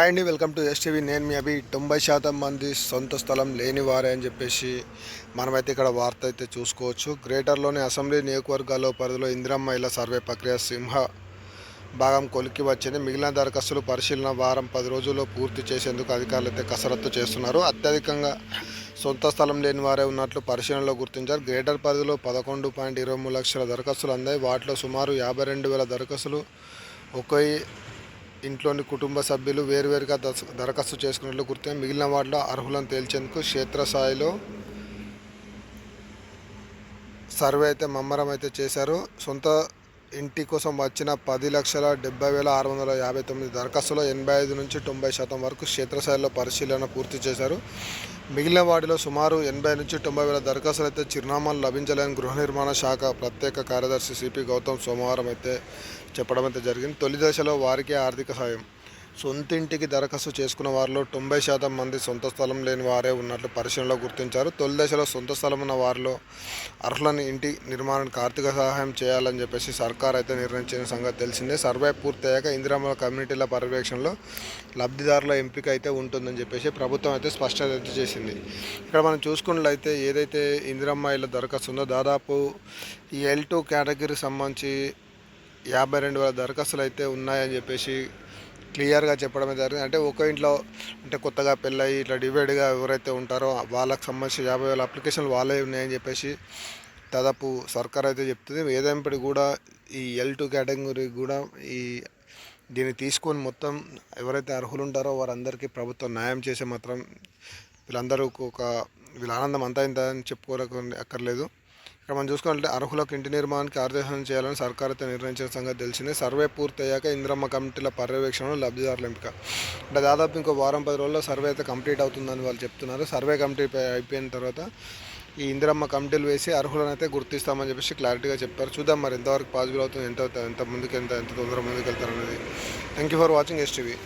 Hi అండి welcome to STV నేను మీ అభి. తొంభై శాతం మంది సొంత స్థలం లేని వారే అని చెప్పేసి మనమైతే ఇక్కడ వార్త అయితే చూసుకోవచ్చు. గ్రేటర్లోని అసెంబ్లీ నియోజకవర్గాల్లో పరిధిలో ఇందిరమ్మ ఇళ్ళ సర్వే ప్రక్రియ సింహ భాగం కొలికి వచ్చింది. మిగిలిన దరఖాస్తులు పరిశీలన వారం పది రోజుల్లో పూర్తి చేసేందుకు అధికారులు అయితే కసరత్తు చేస్తున్నారు. అత్యధికంగా సొంత స్థలం లేని వారే ఉన్నట్లు పరిశీలనలో గుర్తించారు. గ్రేటర్ పరిధిలో పదకొండు పాయింట్ ఇరవై మూడు లక్షల దరఖాస్తులు అందాయి. వాటిలో సుమారు యాభై రెండు వేల దరఖాస్తులు ఒకే ఇంట్లోని కుటుంబ సభ్యులు వేరువేరుగా దరఖాస్తు చేసుకున్నట్లు గుర్తు మిగిలిన వాటిలో అర్హులను తేల్చేందుకు క్షేత్రస్థాయిలో సర్వే అయితే మమ్మరం అయితే చేశారు. సొంత ఇంటి కోసం వచ్చిన పది లక్షల డెబ్బై వేల ఆరు వందల యాభై తొమ్మిది దరఖాస్తులో ఎనభై ఐదు నుంచి తొంభై శాతం వరకు క్షేత్రస్థాయిలో పరిశీలన పూర్తి చేశారు. మిగిలిన వాటిలో సుమారు ఎనభై నుంచి తొంభై వేల దరఖాస్తులు అయితే చిరునామాలు లభించలేని గృహ నిర్మాణ శాఖ ప్రత్యేక కార్యదర్శి సిపి గౌతమ్ సోమవారం అయితే చెప్పడం అయితే జరిగింది. తొలి దశలో వారికే ఆర్థిక సాయం. సొంతింటికి దరఖాస్తు చేసుకున్న వారిలో తొంభై శాతం మంది సొంత స్థలం లేని వారే ఉన్నట్లు పరిశీలనలో గుర్తించారు. తొలి దశలో సొంత స్థలం ఉన్న వారిలో అర్హులను ఇంటి నిర్మాణానికి ఆర్థిక సహాయం చేయాలని చెప్పేసి సర్కార్ అయితే నిర్ణయించిన సంగతి తెలిసిందే. సర్వే పూర్తయ్యాక ఇందిరామల కమ్యూనిటీల పర్యవేక్షణలో లబ్ధిదారుల ఎంపిక అయితే ఉంటుందని చెప్పేసి ప్రభుత్వం అయితే స్పష్టత అయితే చేసింది. ఇక్కడ మనం చూసుకున్నట్లయితే ఏదైతే ఇందిరమ్మ ఇళ్ళ దరఖాస్తు ఉందో దాదాపు ఈ ఎల్ టూ కేటగిరీకి సంబంధించి యాభై రెండు వేల దరఖాస్తులు అయితే ఉన్నాయని చెప్పేసి క్లియర్గా చెప్పడమే జరిగింది. అంటే ఒక ఇంట్లో అంటే కొత్తగా పెళ్ళయి ఇట్లా డివైడ్గా ఎవరైతే ఉంటారో వాళ్ళకి సంబంధించి యాభై వేల అప్లికేషన్లు వాళ్ళే ఉన్నాయని చెప్పేసి దాదాపు సర్కార్ అయితే చెప్తుంది. ఏదైనప్పటికీ కూడా ఈ ఎల్ టూ కేటగిరీ కూడా ఈ దీన్ని తీసుకొని మొత్తం ఎవరైతే అర్హులు ఉంటారో వారందరికీ ప్రభుత్వం న్యాయం చేసే మాత్రం వీళ్ళందరూ ఒక వీళ్ళ ఆనందం అంతా ఇంత అని చెప్పుకోలేక అక్కర్లేదు. ఇక్కడ మనం చూసుకుంటే అర్హులకు ఇంటి నిర్మాణానికి ఆదేశం చేయాలని సర్కార్ అయితే నిర్ణయించిన సంగతి తెలిసిందే. సర్వే పూర్తయ్యాక ఇంద్రమ్మ కమిటీల పర్యవేక్షణలో లబ్ధిదారుల ఎంపిక. అంటే దాదాపు ఇంకో వారం పది రోజుల్లో సర్వే అయితే కంప్లీట్ అవుతుందని వాళ్ళు చెప్తున్నారు. సర్వే కంప్లీట్ అయిపోయిన తర్వాత ఈ ఇందిరమ్మ కమిటీలు వేసి అర్హులను అయితే గుర్తిస్తామని చెప్పేసి క్లారిటీగా చెప్పారు. చూద్దాం మరి ఎంతవరకు పాజిబుల్ అవుతుంది ఎంత ఎంత ముందుకు ఎంత ఎంత తొందరగా ముందుకు వెళ్తారు అనేది thank you for watching STV